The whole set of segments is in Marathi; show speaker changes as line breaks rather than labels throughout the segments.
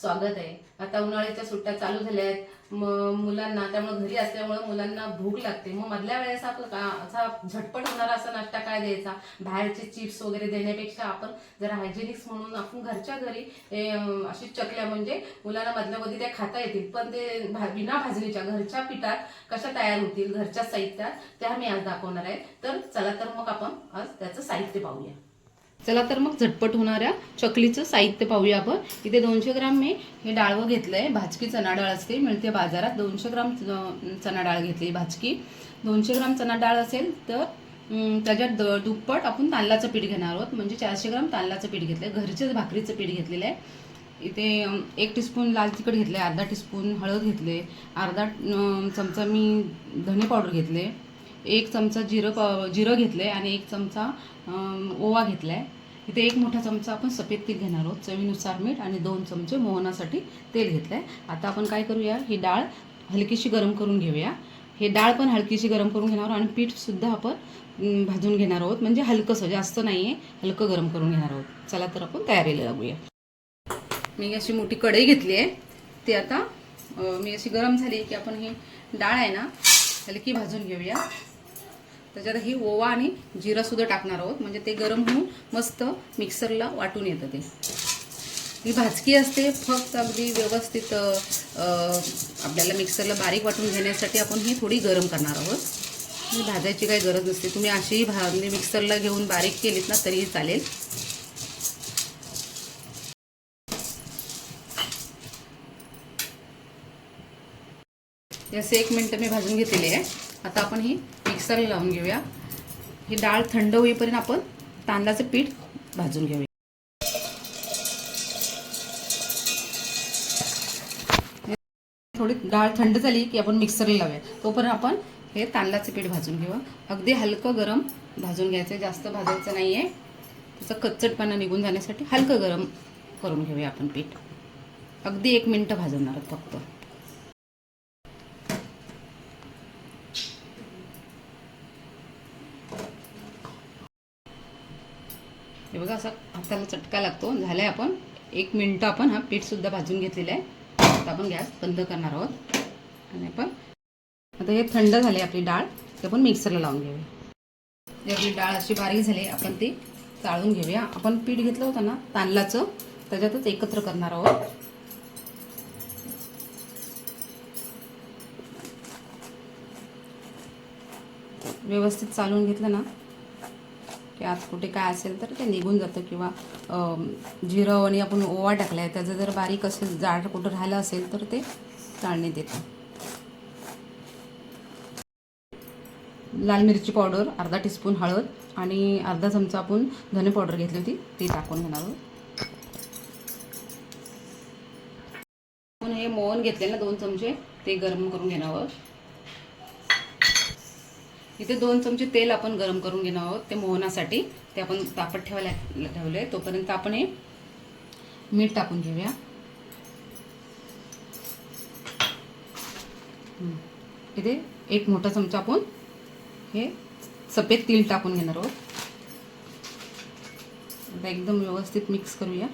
स्वागत आहे. आता उन्हाळ्याच्या सुट्ट्या चालू झाल्या आहेत मग मुलांना त्यामुळे घरी असल्यामुळे मुलांना भूक लागते. मग मधल्या वेळेस आपण का- असा झटपट होणारा असा नाश्ता काय द्यायचा? बाहेरचे चिप्स वगैरे देण्यापेक्षा आपण जरा हायजेनिक्स म्हणून आपण घरच्या घरी अशी चकल्या म्हणजे मुलांना मधल्या मध्ये त्या खाता येतील. पण ते भा- बिना भाजणीच्या घरच्या पिठात कशा तयार होतील घरच्या साहित्यात त्या मी आज दाखवणार आहे. तर चला तर मग आपण आज त्याचं साहित्य पाहूया. चला तर मग झटपट होणाऱ्या चकलीचं साहित्य पाहूया आपण. इथे दोनशे ग्राम मी हे डाळवं आहे भाजकी चणा डाळ असते मिळते बाजारात. दोनशे ग्राम चणा डाळ घेतली भाजकी. दोनशे ग्राम चणा डाळ असेल तर त्याच्यात द- दुप्पट आपण तांदळाचं पीठ घेणार आहोत. म्हणजे चारशे ग्राम तांदळाचं पीठ घेतलंय. घरचेच भाकरीचं पीठ घेतलेलं आहे इथे एक टीस्पून लाल तिखट घेतले अर्धा टीस्पून हळद घेतले अर्धा चमचा मी धने पावडर घेतले एक चमचा जिरं पाव जिरं घेतले आणि एक चमचा ओवा ओवा घेतलाय. इथे एक मोठा चमचा आपण सफेद तेल घेणार आहोत. चवीनुसार मीठ आणि दोन चमचे मोहनासाठी तेल घेतलंय. आता आपण काय करूया? ही डाळ हलकीशी गरम करून घेऊया. हे डाळ पण हलकीशी गरम करून घेणार आहोत आणि पीठ सुद्धा आपण भाजून घेणार आहोत. म्हणजे हलकंसं जास्त नाही आहे हलकं गरम करून घेणार आहोत. चला तर आपण तयारीला लागूया. मी अशी मोठी कढई घेतली आहे. ती आता मी अशी गरम झाली की आपण ही डाळ आहे ना हलकी भाजून घेऊया. त्याच्यात ही ओवा आणि जिरासुद्धा टाकणार आहोत. म्हणजे ते गरम होऊन मस्त मिक्सरला वाटून येतं ते. ही भाजकी असते फक्त अगदी व्यवस्थित आपल्याला मिक्सरला बारीक वाटून घेण्यासाठी आपण ही थोडी गरम करणार आहोत. ही भाजायची काही गरज नसते. तुम्ही अशीही भा म्हणजे मिक्सरला घेऊन बारीक केलीत ना तरीही चालेल. असे एक मिनटं मी भाजून घेतलेली आहे. आता आपण ही मिक्सरला लावून घेऊया. ही डाळ थंड होईपर्यंत आपण तांदळाचं पीठ भाजून घेऊया. थोडी डाळ थंड झाली की आपण मिक्सरला लावूया. तोपर्यंत आपण हे तांदळाचं पीठ भाजून घेऊ. अगदी हलकं गरम भाजून घ्यायचं. आहे जास्त भाजायचं नाही आहे त्याचा कच्चटपणा निघून जाण्यासाठी हलकं गरम करून घेऊया आपण पीठ. अगदी एक मिनटं भाजवणार फक्त. असा हाताला चटका लागतो. झालाय आपण एक मिनटं आपण हा पीठ सुद्धा भाजून घेतलेला आहे. आता आपण गॅस बंद करणार आहोत. आणि आपण आता हे थंड झाले आपली डाळ. ते आपण मिक्सरला लावून घेऊया. ही आपली डाळ अशी बारीक झाली आपण ती चाळून घेऊया. आपण पीठ घेतलं होतं ना तांदळाचं त्याच्यातच एकत्र करणार आहोत. व्यवस्थित चालून घेतलं ना की आज कुठे काय असेल तर ते निघून जातं किंवा जिरं आणि आपण ओवा टाकला आहे त्याचं जर बारीक असेल जाड कुठं राहिलं असेल तर ते चाळणी देतं लाल मिरची पावडर अर्धा टीस्पून हळद आणि अर्धा चमचा आपण धने पावडर घेतली होती ती टाकून घेणार आहोत. हे मोहन घेतले ना दोन चमचे ते गरम करून घेणार आहोत. इथे दोन चमचे तेल आपण गरम करून घेणार आहोत ते मोहनासाठी. ते आपण तापत ठेवायला ठेवले तोपर्यंत आपण हे मीठ टाकून घेऊया. इथे एक मोठा चमचा आपण हे सफेद तीळ टाकून घेणार आहोत. एकदम व्यवस्थित मिक्स करूया.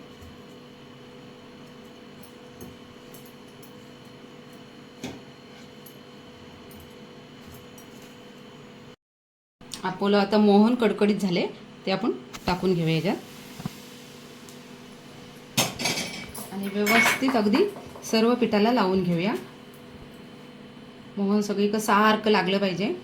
आपलं आता मोहन कडकडीत झाले. ते आपण टाकून घेऊया याच्यात. आणि व्यवस्थित अगदी सर्व पिठाला लावून घेऊया. मोहन सगळीकडं सारखं लागलं पाहिजे.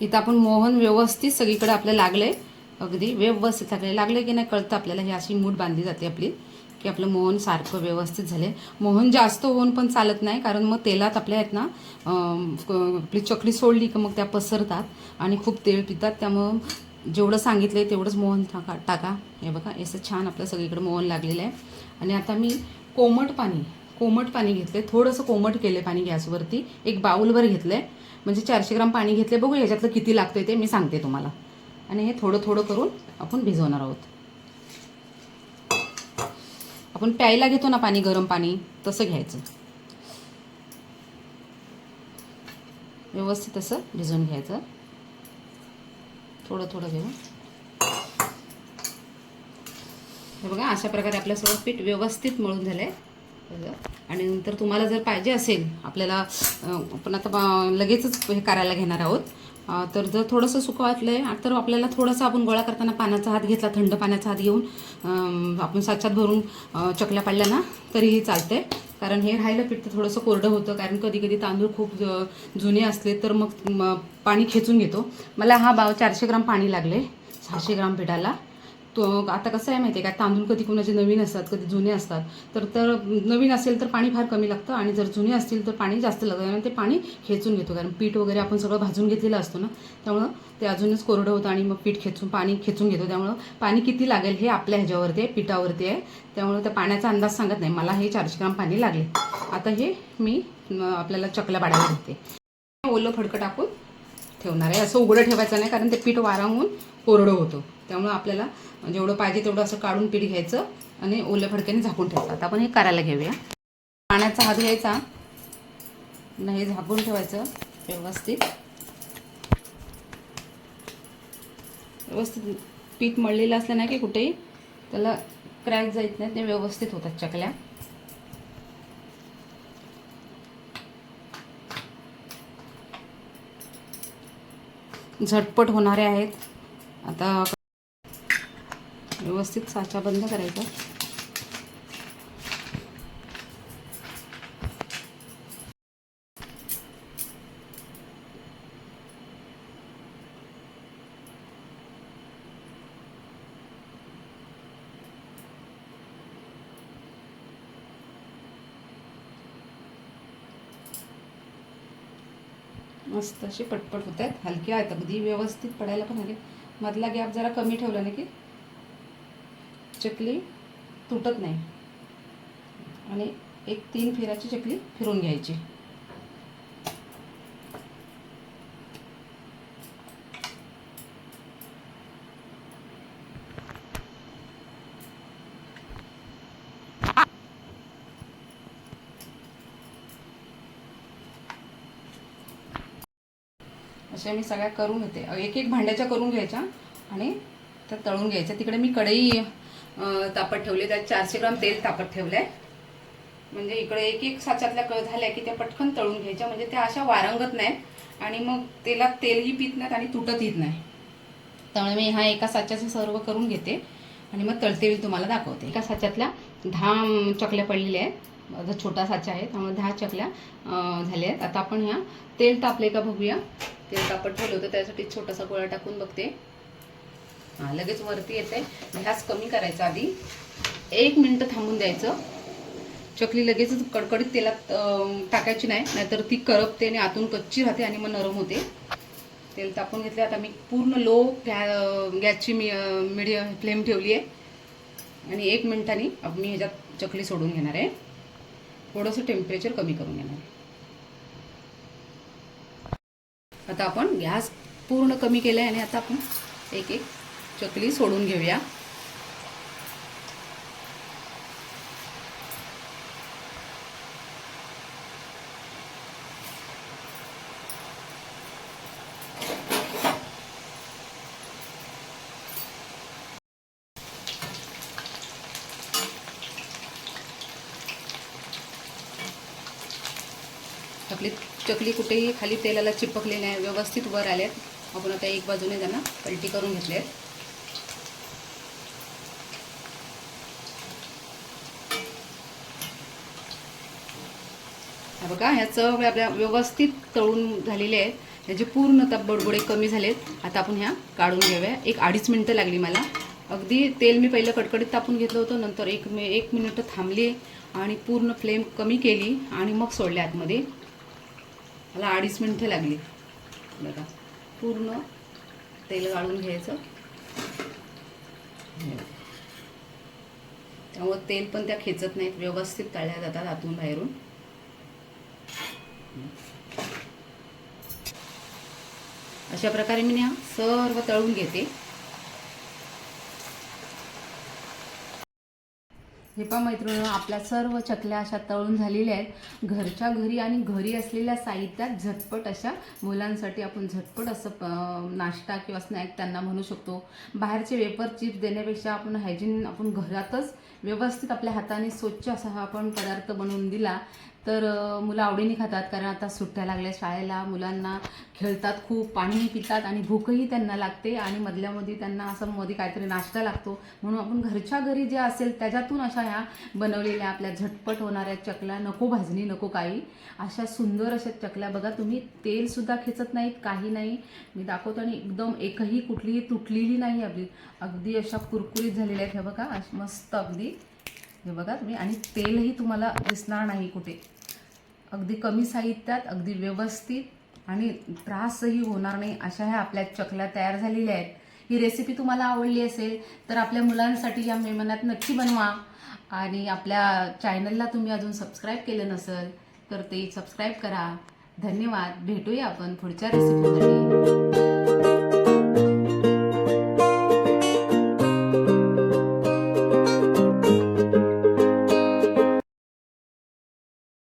इथं आपण मोहन व्यवस्थित सगळीकडे आपलं लागलंय. अगदी व्यवस्थित लागले लागले की नाही कळतं आपल्याला. ही अशी मूठ बांधली जाते आपली. की आपलं मोहन सारखं व्यवस्थित झाले मोहन जास्त होऊन पण चालत नाही कारण मग तेलात आपल्या आहेत ना आपली चकली सोडली की मग त्या पसरतात आणि खूप तेल पितात. त्यामुळं जेवढं सांगितलं आहे तेवढंच मोहन टाका टाका. हे बघा असं छान आपलं सगळीकडे मोहन लागलेलं आहे. आणि आता मी कोमट पाणी कोमट पाणी घेतले थोडंसं कोमट केलं पाणी गॅसवरती. एक बाऊलवर घेतलं आहे म्हणजे चारशे ग्राम पाणी घेतले बघू याच्यातलं किती लागतं ते मी सांगते तुम्हाला. आणि हे थोडं थोडं करून आपण भिजवणार आहोत. आपण प्यायला घेतो ना पाणी गरम पाणी तसं घ्यायचं. व्यवस्थित असं भिजवून घ्यायचं. थोडं थोडं घेऊ. हे बघा अशा प्रकारे आपल्यासोबत पीठ व्यवस्थित मळून झालं आहे आणि नंतर तुम्हाला जर पाहिजे असेल आपल्याला आपण आता लगेचच हे करायला घेणार आहोत. तर जर थोडंसं सुकं वाटलं आहे तर आपल्याला थोडंसं आपण गोळा करताना पाण्याचा हात घेतला थंड पाण्याचा हात घेऊन आपण साच्यात भरून चकल्या पाडल्या ना तरीही चालते कारण हे राहिलं पीठ तर थोडंसं कोरडं होतं कारण कधी कधी तांदूळ खूप ज- जुने असले तर मग पाणी खेचून घेतो. मला हा बाव चारशे ग्राम पाणी लागले सहाशे ग्राम पिठाला. तो आता कसं आहे माहिती आहे का? तांदूळ कधी कोणाचे नवीन असतात कधी जुने असतात. तर तर नवीन असेल तर पाणी फार कमी लागतं आणि जर जुने असतील तर पाणी जास्त लागतं. कारण ते पाणी खेचून घेतो. कारण पीठ वगैरे आपण सगळं भाजून घेतलेलं असतो ना त्यामुळं ते अजूनच कोरडं होतं आणि मग पीठ खेचून पाणी खेचून घेतो. त्यामुळं पाणी किती लागेल हे आपल्या ह्याच्यावरती आहे पिठावरती आहे. त्यामुळं त्या पाण्याचा अंदाज सांगत नाही. मला हे चारशे ग्राम पाणी लागले. आता हे मी आपल्याला चकल्या पाडायला घेते ओलं फडकं टाकून ठेवणार आहे. असं उघडं ठेवायचं नाही कारण ते पीठ वारावून कोरडं होतं. त्यामुळं आपल्याला जेवढं पाहिजे तेवढं असं काढून पीठ घ्यायचं आणि ओल्या फडक्याने झाकून ठेवतात. आता आपण हे करायला घेऊया. पाण्याचा हात घ्यायचा. हे झाकून ठेवायचं व्यवस्थित. व्यवस्थित पीठ मळलेलं असलं नाही की कुठेही त्याला क्रॅक जायत नाही ते व्यवस्थित होतात चकल्या. झटपट होणारे आहेत. आता व्यवस्थित साचा बंद करायचा. मस्त असे पटपट होत आहेत. हलके आहेत. अगदी व्यवस्थित पडायला पण हलके मधला गॅप जरा कमी ठेवला ना की. चकली तुटत नाही. आणि एक तीन फिराची चकली फिरून घ्यायची. अशा मी सगळ्या करून घेते. एक एक भांड्याच्या करून घ्यायच्या आणि त्या तळून घ्यायच्या. तिकडे मी कढई तापत ठेवली. त्यात चारशे ग्राम तेल तापत ठेवलंय. म्हणजे इकडे एक एक साच्यातल्या कळ झाल्या की त्या पटकन तळून घ्यायच्या. म्हणजे त्या अशा वारंगत नाहीत आणि मग तेलात तेलही पित नाहीत आणि तुटत येत नाही. त्यामुळे मी ह्या एका साच्याचं सर्व करून घेते आणि मग तळते वेळी तुम्हाला दाखवते. एका साच्यातल्या दहा चकल्या पडलेल्या आहेत. माझा छोटा साचा आहे. त्यामुळे दहा चकल्या झाल्या आहेत. आता आपण ह्या तेल तापले का बघूया. तेल तापत ठेवलं होतं त्यासाठी छोटासा गोळा टाकून बघते. हां लगेच वरती येते. गॅस कमी करायचा आधी. एक मिनटं थांबून द्यायचं. चकली लगेचच कडकडीत तेलात टाकायची नाही नाहीतर ती करपते आणि आतून कच्ची राहते आणि मग नरम होते. तेल तापून घेतले आता मी पूर्ण लो गॅ गॅसची मी मिडियम फ्लेम ठेवली आहे आणि एक मिनिटांनी मी ह्याच्यात चकली सोडून घेणार आहे. थोडंसं टेम्परेचर कमी करून घेणार आहे. आता आपण गॅस पूर्ण कमी केला आहे आणि आता आपण एक एक चकली सोडून घेऊया. आपली चकली कुठेही खाली तेलाला चिपकले नाही व्यवस्थित वर आल्यात आपण आता एक बाजूने त्यांना पलटी करून घेतले आहेत. बघा ह्या चव आपल्या व्यवस्थित तळून झालेले आहेत. ह्याचे पूर्ण बुडबुडे कमी झालेत. आता आपण ह्या काढून घेऊया. एक अडीच मिनटं लागली मला. अगदी तेल मी पहिलं कडकडीत तापून घेतलं होतं. नंतर एक मे एक मिनिटं थांबली आणि पूर्ण फ्लेम कमी केली आणि मग सोडले आतमध्ये. मला अडीच मिनटं लागली. बघा पूर्ण तेल गाळून घ्यायचं. त्यामुळं तेल पण त्या खेचत नाहीत व्यवस्थित तळल्या जातात आतून बाहेरून. अशा प्रकारे मी ना सर्व तळून घेते.
हे पण मैत्रिणी आपल्या सर्व चकल्या अशा तळून झालेल्या आहेत. घरच्या घरी आणि घरी असलेल्या साहित्यात झटपट अशा मुलांसाठी आपण झटपट असं नाश्ता किंवा स्नॅक त्यांना म्हणू शकतो. बाहेरचे वेपर चिप्स देण्यापेक्षा आपण हायजीन आपण घरातच व्यवस्थित आपल्या हाताने स्वच्छ असा हा आपण पदार्थ बनवून दिला. तर मुलं आवडीने खातात कारण आता सुट्ट्या लागल्या शाळेला. मुलांना खेळतात खूप पाणीही पितात आणि भूकही त्यांना लागते आणि मधल्यामध्ये त्यांना असं मध्ये काहीतरी नाश्ता लागतो. म्हणून आपण घरच्या घरी जे असेल त्याच्यातून अशा ह्या बनवलेल्या आपल्या झटपट होणाऱ्या चकल्या नको भाजणी नको काही. अशा सुंदर अशा चकल्या बघा तुम्ही तेलसुद्धा खेचत नाहीत काही नाही. मी दाखवतो आणि एकदम एकही कुठलीही तुटलेली नाही आपली. अगदी अशा कुरकुरीत झालेल्या आहेत हे बघा मस्त अगदी. हे बघा तुम्ही. आणि तेलही तुम्हाला दिसणार नाही कुठे. अगदी कमी साहित्यात अगदी व्यवस्थित आणि त्रासही होणार नाही अशा ह्या आपल्या चकल्या तयार झालेल्या आहेत. ही रेसिपी तुम्हाला आवडली असेल तर आपल्या मुलांसाठी या मेहमानात नक्की बनवा. आणि आपल्या चॅनलला तुम्ही अजून सबस्क्राईब केलं नसेल तर ते सबस्क्राईब करा. धन्यवाद. भेटूया आपण पुढच्या रेसिपीमध्ये